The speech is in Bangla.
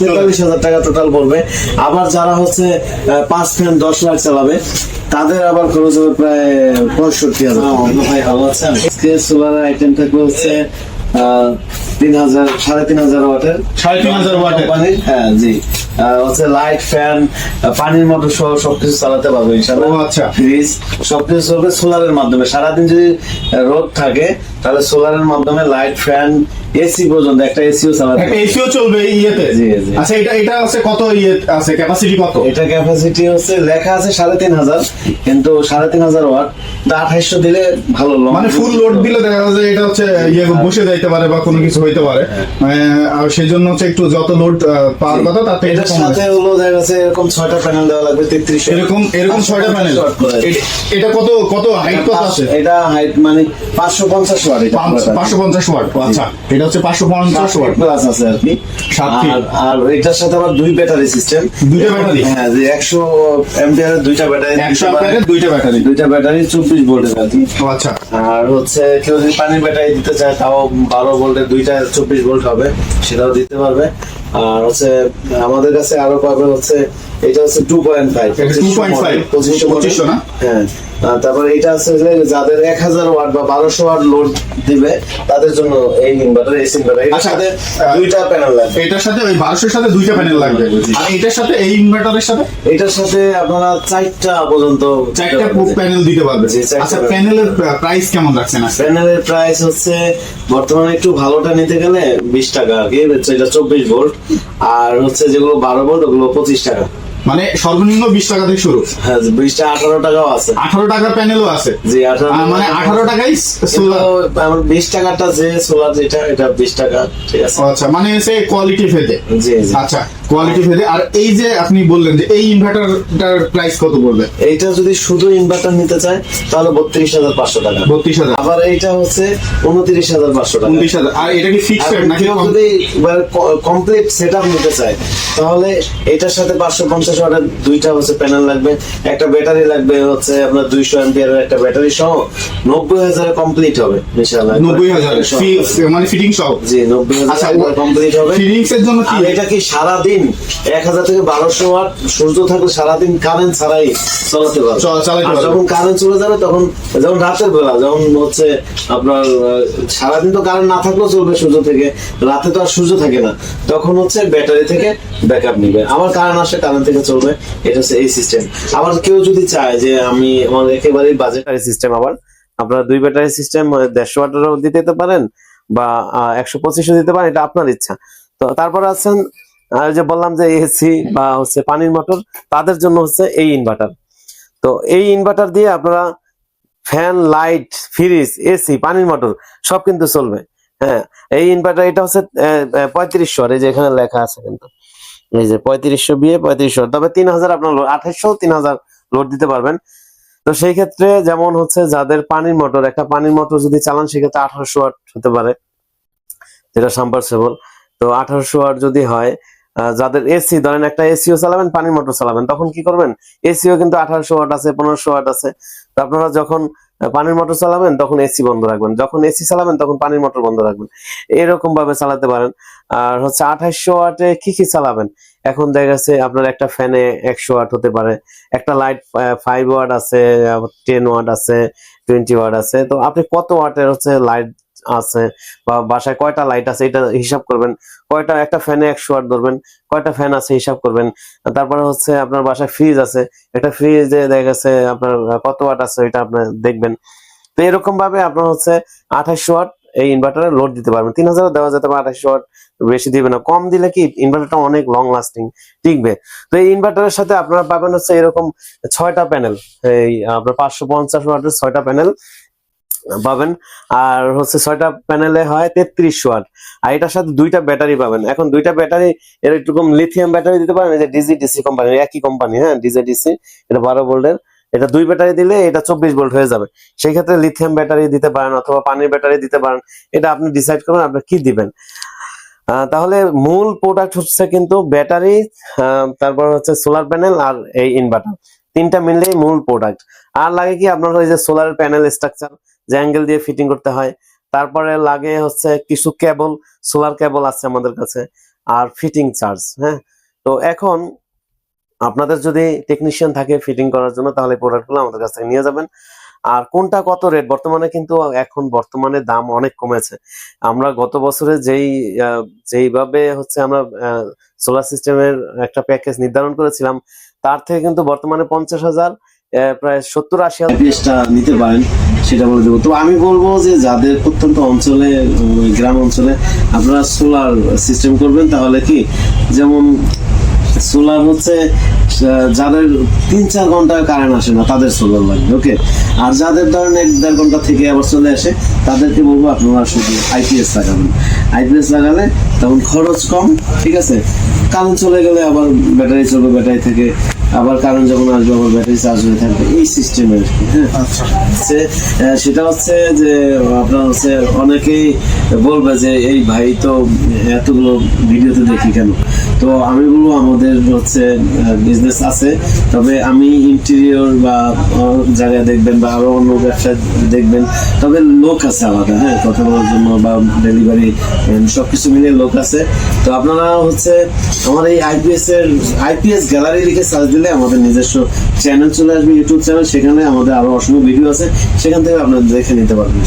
তেতাল্লিশ হাজার টাকা টোটাল পড়বে। আবার যারা হচ্ছে পাঁচ ফ্যান দশ লাখ চালাবে তাদের আবার খরচ হবে প্রায় পঁয়ষট্টি হাজার ভাই ভালো আছেন? সোলার আইটেম থাকবে হচ্ছে তিন হাজার সাড়ে তিন হাজার ওয়াটের সাড়ে তিন হাজার ওয়াটের। কোম্পানির হ্যাঁ জি। হচ্ছে লাইট ফ্যান পানির মোটর সহ সবকিছু চালাতে পারবে ইনশাল্লাহ আচ্ছা। ফ্রিজ সবকিছু চলবে সোলারের মাধ্যমে। সারাদিন যদি রোদ থাকে তাহলে সোলারের মাধ্যমে লাইট ফ্যান এসি পর্যন্ত একটা এসিও চালাতে একটা এসিও চলবে ইয়েতে? জি, জি। আচ্ছা এটা এটা আছে কত ইয়ে আছে? ক্যাপাসিটি কত? এটা ক্যাপাসিটি হচ্ছে লেখা আছে সাড়ে তিন হাজার কিন্তু সাড়ে তিন হাজার ওয়াট আঠাইশশো দিলে ভালো long মানে ফুল লোড দিলে দেখা যায় এটা হচ্ছে ইয়ে বসে যাইতে পারে বা কোনো কিছু হইতে পারে। মানে, আর সেই জন্য হচ্ছে একটু যত লোড পাওয়ার কথা তার থেকে এটার সাথে হলো দেখা যাচ্ছে এরকম ছয়টা প্যানেল দেওয়া লাগবে তেত্রিশ এরকম এরকম ছয়টা প্যানেল এটা কত কত হাইট কত আছে? এটা হাইট মানে পাঁচশো পঞ্চাশ ওয়াট পাঁচশো পঞ্চাশ ওয়াট আচ্ছা এটা হচ্ছে পাঁচশো পঞ্চাশ ওয়াট প্লাস আছে আর কি। আর- আর এটার সাথে আবার দুই ব্যাটারি সিস্টেম দুইটা ব্যাটারি? হ্যাঁ যে একশো এমপিয়ারের দুইটা ব্যাটারি একশো অ্যাম্পিয়ারের দুইটা ব্যাটারি দুইটা ব্যাটারি চব্বিশ ভোল্টের আর কি। আচ্ছা। আর হচ্ছে কেউ যদি পানির ব্যাটারি দিতে চায় তাও বারো ভোল্টের দুইটা চব্বিশ ভোল্ট হবে সেটাও দিতে পারবে। আর হচ্ছে আমাদের কাছে আরও পাবে হচ্ছে এটা হচ্ছে টু পয়েন্ট ফাইভ এটা 2.5 পঁচিশশো পঁচিশশো না? হ্যাঁ। তারপরে এটা আছে যে যাদের এক হাজার ওয়াট বা বারোশো ওয়াট লোড দিবে তাদের জন্য এই ইনভার্টার এসি ইনভার্টার এর আচ্ছা, সাথে দুইটা প্যানেল লাগবে। এটার সাথে ওই বারোশোর সাথে দুইটা প্যানেল লাগবে আর এটার সাথে এই ইনভার্টারের সাথে? এটার সাথে আপনারা চারটা পর্যন্ত চারটা প্যানেল দিতে পারবে আচ্ছা প্যানেলের প্রাইস কেমন রাখছেন প্যানেলের প্রাইস হচ্ছে বর্তমানে একটু ভালোটা নিতে গেলে বিশ টাকা আর কি এটা চব্বিশ ভোল্ট আর হচ্ছে যেগুলো বারো ভোল্ট ওগুলো পঁচিশ টাকা। মানে সর্বনিম্ন বিশ টাকা থেকে শুরু। হ্যাঁ বিশটা আঠারো টাকাও আছে। আঠারো টাকার প্যানেলও আছে। জি মানে আঠারো টাকাই সোলার বিশ টাকাটা যে সোলার যেটা এটা বিশ টাকা ঠিক আছে। আচ্ছা মানে সে কোয়ালিটি ফেদে জি। আচ্ছা কোয়ালিটি ভেদে আর এই যে আপনি বললেন যে এই ইনভার্টারটার প্রাইস কত পড়বে? এইটা যদি শুধু ইনভার্টার নিতে চায় তাহলে বত্রিশ হাজার পাঁচশো টাকা। বত্রিশ হাজার। আবার এইটা হচ্ছে উনত্রিশ হাজার পাঁচশো টাকা। উনত্রিশ হাজার। আর এটা কি ফিক্সড নাকি যদি কমপ্লিট সেট আপ নিতে চায় তাহলে এটার সাথে পাঁচশো পঞ্চাশ ওয়াটের দুইটা হচ্ছে প্যানেল লাগবে একটা ব্যাটারি লাগবে হচ্ছে আপনার দুইশো এমপিয়ারের একটা ব্যাটারি সহ নব্বই হাজারে কমপ্লিট হবে ইনশাআল্লাহ। নব্বই হাজার। মানে ফিটিং সহ? জি নব্বই আচ্ছা হাজার কমপ্লিট হবে। ফিটিংস এর জন্য কি? এটা কি সারাদিন এক হাজার থেকে বারোশো ওয়াট সূর্য থাকলে সারাদিন কারেন্ট ছাড়াই চালাতে পারবে। যখন কারেন্ট চলে যাবে তখন যেমন রাতের বেলা যখন হচ্ছে আপনার সারাদিন তো কারেন্ট না থাকলেও চলবে সূর্য থেকে রাতে তো আর সূর্য থাকে না। তখন হচ্ছে ব্যাটারি থেকে ব্যাকআপ নিবে। আবার কারেন্ট আসে কারেন্ট থেকে চলবে। এটা হচ্ছে এই সিস্টেম আবার কেউ যদি চায় যে আমি আমার একেবারেই বাজেট সিস্টেম আবার আপনারা দুই ব্যাটারি সিস্টেম দেড়শো ওয়াটেরও দিতে পারেন বা একশো পঁচিশও দিতে পারেন এটা আপনার ইচ্ছা। তো তারপর আছেন যে বললাম যে এসি বা হচ্ছে পানির মোটর, তাদের জন্য হচ্ছে এই ইনভার্টার তো এই ইনভার্টার দিয়ে আপনারা ফ্যান লাইট ফ্রিজ এসি পানির মোটর, সব কিন্তু চলবে। হ্যাঁ এই ইনভার্টার এটা হচ্ছে পঁয়ত্রিশশো, এই যে এখানে লেখা আছে কিন্তু। এই যে পঁয়ত্রিশশো বিয়ে পঁয়ত্রিশশো, তবে তিন হাজার আপনার আঠাশশো তিন হাজার লোড দিতে পারবেন। তো সেই ক্ষেত্রে যেমন হচ্ছে যাদের পানির মোটর, একটা পানির মোটর যদি চালান সেক্ষেত্রে আঠারোশো ওয়াট হতে পারে। যেটা সাম্পারসেবল তো আঠারোশো ওয়াট যদি হয় যাদের এসি ধরেন একটা এসিও চালাবেন, পানির মোটর চালাবেন, তখন কি করবেন? এসিও কিন্তু আঠারোশো ওয়াট আছে, পনেরোশো ওয়াট আছে। আপনারা যখন পানির মোটর চালাবেন, তখন এসি বন্ধ রাখবেন। যখন এসি চালাবেন, তখন পানির মোটর বন্ধ রাখবেন। এরকম ভাবে চালাতে পারেন। আর হচ্ছে আঠাশশো ওয়াটে কি কি চালাবেন? এখন দেখা গেছে আপনার একটা ফ্যানে একশো ওয়াট হতে পারে, একটা লাইট ফাইভ ওয়াট আছে টেন ওয়াট আছে টোয়েন্টি ওয়াট আছে। তো আপনি কত ওয়াটের হচ্ছে লাইট আছে বা বাসায় কয়টা লাইট আছে এটা হিসাব করবেন, কয়টা একটা ফ্যানে একশো ওয়াট ধরবেন, কয়টা ফ্যান আছে হিসাব করবেন। তারপরে হচ্ছে আপনার বাসায় ফ্রিজ আছে, একটা ফ্রিজে দেখা গেছে আপনার কত ওয়াট আছে এটা আপনার দেখবেন। তো এরকম ভাবে আপনার হচ্ছে আঠাশশো ওয়াট এই ইনভার্টারে লোড দিতে পারবেন। তিন হাজারও দেওয়া যেতে পারে আঠাশশো ওয়াট বেশি দিবে না। কম দিলে কি ইনভার্টারটা অনেক লং লাস্টিং টিকবে। তো এই ইনভার্টারের সাথে আপনারা পাবেন হচ্ছে এরকম ছয়টা প্যানেল এই আপনার পাঁচশো পঞ্চাশ ওয়াটের ছয়টা প্যানেল পাবেন। আর হচ্ছে ছয়টা প্যানেলে হয় তেত্রিশ ওয়াট আর এটার সাথে দুইটা ব্যাটারি পাবেন। এখন দুইটা ব্যাটারি এর একটু লিথিয়াম ব্যাটারি দিতে পারেন যে ডিজি ডিসি কোম্পানি একই কোম্পানি হ্যাঁ ডিজি ডিসি এটা বারো ভোল্টের এটা দুই ব্যাটারি দিলে এটা চব্বিশ ভোল্ট হয়ে যাবে। সেই ক্ষেত্রে লিথিয়াম ব্যাটারি দিতে পারেন অথবা পানির ব্যাটারি দিতে পারেন। এটা আপনি ডিসাইড করবেন আপনি কি দিবেন। তাহলে মূল প্রোডাক্ট হচ্ছে কিন্তু ব্যাটারি তারপর হচ্ছে সোলার প্যানেল আর এই ইনভার্টার তিনটা মিললেই মূল প্রোডাক্ট আর লাগে কি আপনার ওই যে সোলার প্যানেল স্ট্রাকচার যে অ্যাঙ্গেল দিয়ে ফিটিং করতে হয়। তারপরে লাগে হচ্ছে কিছু কেবল সোলার কেবল আছে আমাদের কাছে, আর ফিটিং চার্জ হ্যাঁ? তো এখন আপনাদের যদি টেকনিশিয়ান থাকে ফিটিং করার জন্য, তাহলে প্রোডাক্টগুলো আমাদের কাছ থেকে নিয়ে যাবেন। আর কোনটা কত রেট বর্তমানে কিন্তু এখন বর্তমানে দাম অনেক কমেছে। আমরা গত বছরে যেই যেইভাবে হচ্ছে আমরা সোলার সিস্টেমের একটা প্যাকেজ নির্ধারণ করেছিলাম, তার থেকে কিন্তু বর্তমানে পঞ্চাশ হাজার প্রায় সত্তর আশি হাজার নিতে পারেন, সেটা বলে দেবো। তো আমি বলব যে যাদের প্রত্যন্ত অঞ্চলে গ্রাম অঞ্চলে আপনারা সোলার সিস্টেম করবেন, তাহলে কি? যেমন সোলার হচ্ছে যাদের তিন চার ঘণ্টা কারেন্ট আসে না, তাদের সোলার লাগবে ওকে আর যাদের ধরেন এক দেড় ঘণ্টা থেকে আবার চলে আসে, তাদেরকে বলব আপনারা শুধু আইপিএস লাগাবেন। আইপিএস লাগালে তখন খরচ কম, ঠিক আছে? কারেন্ট চলে গেলে আবার ব্যাটারি চলবে, ব্যাটারি থেকে আবার কারেন্ট যখন আসবে আবার ব্যাটারি চার্জ হয়ে থাকবে এই হ্যাঁ? আচ্ছা। হচ্ছে সেটা হচ্ছে যে আপনার হচ্ছে অনেকেই বলবে যে এই ভাই তো এতগুলো ভিডিওতে দেখি কেন? তো আমি বলব আমাদের হচ্ছে বিজনেস আছে। তবে আমি ইন্টেরিয়র বা জায়গায় দেখবেন বা আরও অন্য ব্যবসা দেখবেন তবে লোক আছে আলাদা হ্যাঁ? কথা বলার জন্য বা ডেলিভারি সবকিছু মিলিয়ে লোক আছে। তো আপনারা হচ্ছে আমার এই আইপিএস এর আইপিএস গ্যালারি লিখে সার্চ দিলে আমাদের নিজস্ব চ্যানেল চলে আসবে, ইউটিউব চ্যানেল, সেখানে আমাদের আরও অসংখ্য ভিডিও আছে, সেখান থেকে আপনারা দেখে নিতে পারবেন